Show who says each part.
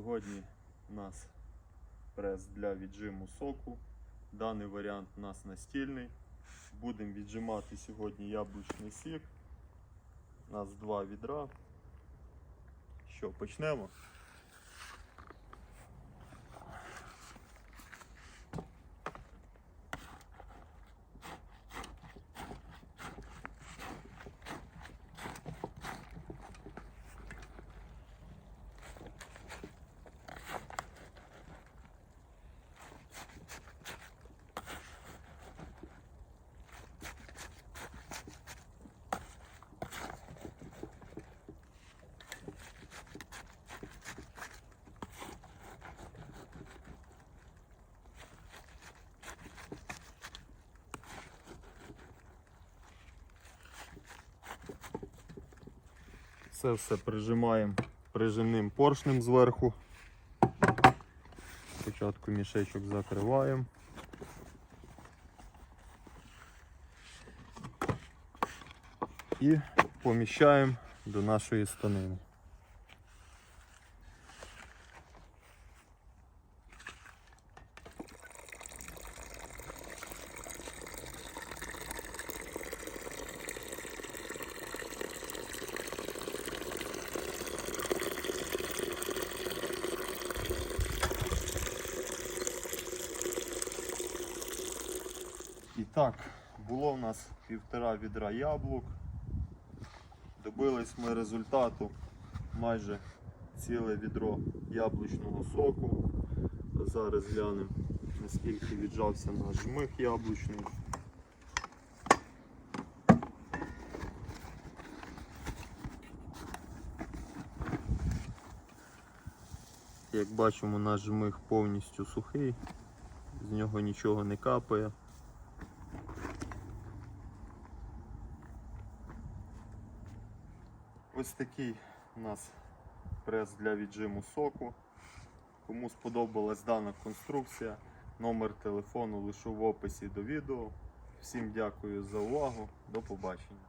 Speaker 1: Сьогодні у нас прес для віджиму соку. Даний варіант у нас настільний. Будемо віджимати сьогодні яблучний сік. У нас два відра. Що, почнемо? Це все прижимаємо прижимним поршнем зверху. Спочатку мішечок закриваємо. І поміщаємо до нашої станини. І так, було в нас півтора відра яблук. Добились ми результату майже ціле відро яблучного соку. Зараз глянемо, наскільки віджався наш жмих яблучний. Як бачимо, наш жмих повністю сухий, з нього нічого не капає. Ось такий у нас прес для віджиму соку. Кому сподобалась дана конструкція, номер телефону лишу в описі до відео. Всім дякую за увагу. До побачення.